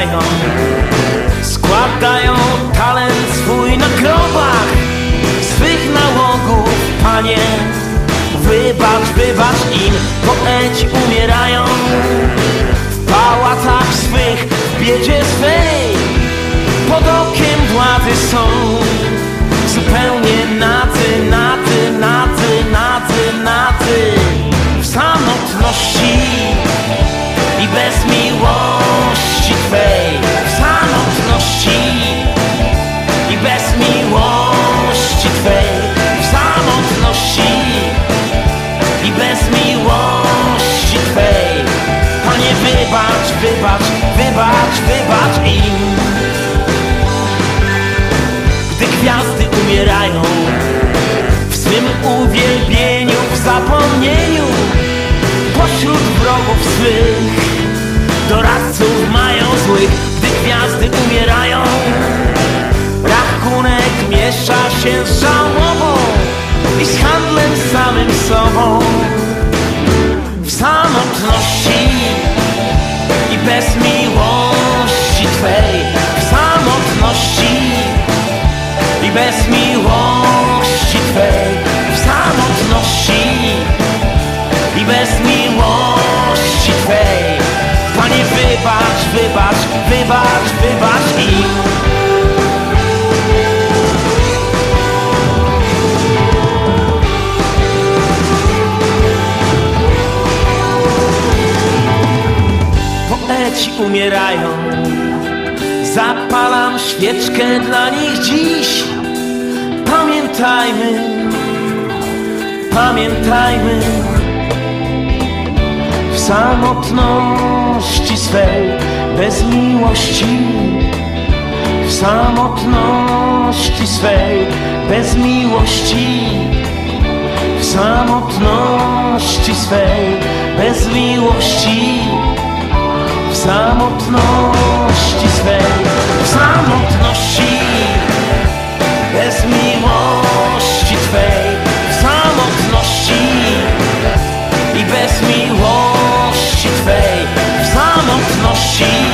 składają Składają talent swój na grobach. Swych nałogów, panie. Wybacz, wybacz im, poeci umierają. W pałacach swych, w biedzie swej. Pod okiem władzy są zupełnie uwielbieniu, w zapomnieniu, pośród wrogów swych, doradców mają złych, gdy gwiazdy umierają. Rachunek miesza się z żałobą i z handlem samym sobą. W samotności i bez miłości Twej, w samotności i bez miłości Umierają. Zapalam świeczkę dla nich dziś. Pamiętajmy, pamiętajmy. W samotności swej bez miłości. W samotności swej bez miłości. W samotności swej bez miłości samotności swej, w samotności bez miłości Twej, w samotności i bez miłości Twej, w samotności.